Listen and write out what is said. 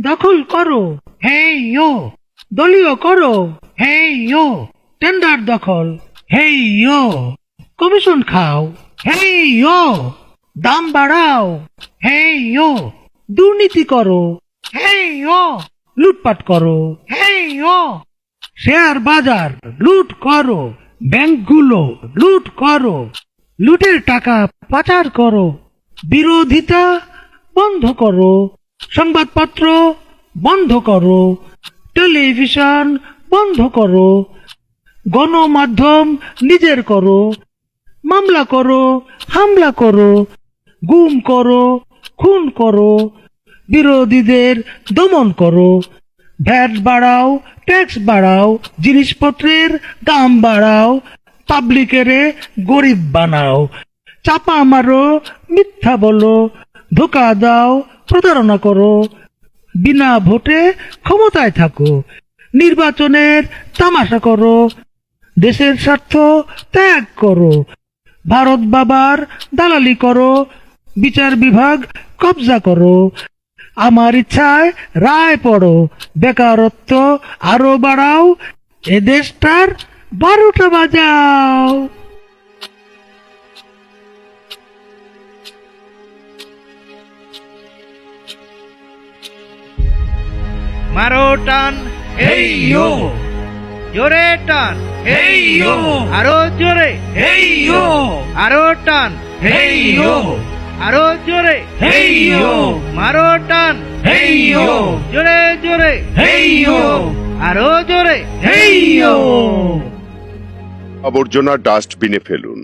দখল করো। হেই ইয়ো। দলীয় করো। হেই ইয়ো। টেন্ডার দখল। হেই ইয়ো। কমিশন খাও। হেই ইয়ো। দাম বাড়াও। হেই ইয়ো। দুর্নীতি করো। হেই ইয়ো। লুটপাট করো। হেই ইয়ো। শেয়ার বাজার লুট করো। ব্যাংকগুলো লুট করো। লুটের টাকা পাচার করো। বিরোধিতা বন্ধ করো। সংবাদপত্র বন্ধ করো। টেলিভিশন বন্ধ করো। গণমাধ্যম নিজের করো। মামলা করো, হামলা করো। গুম করো, খুন করো। বিরোধীদের দমন করো। ভ্যাট বাড়াও, ট্যাক্স বাড়াও, জিনিসপত্রের দাম বাড়াও, পাবলিকেরে গরিব বানাও। চাপা মারো, মিথ্যা বলো। ধোকা দাও প্রতারণা করো। বিনা ভোটে ক্ষমতায় থাকো। নির্বাচনের তামাশা করো। দেশের স্বার্থ ত্যাগ করো। ভারত বাবার দালালি করো। বিচার বিভাগ কবজা করো। আমার ইচ্ছায় রায় পড়ো। বেকারত্ব আরও বাড়াও। এ দেশটার বারোটা বাজাও। মারো টান এই ইয়ো। জোরে টান এই ইয়ো। আরও জোরে এই আরও টান এই ইয়ো। আরও জোরে এই মারো টান এই ইয়ো। জোরে জোরে এই ইয়ো। আরও জোরে এই আবর্জনা ডাস্টবিনে ফেলুন।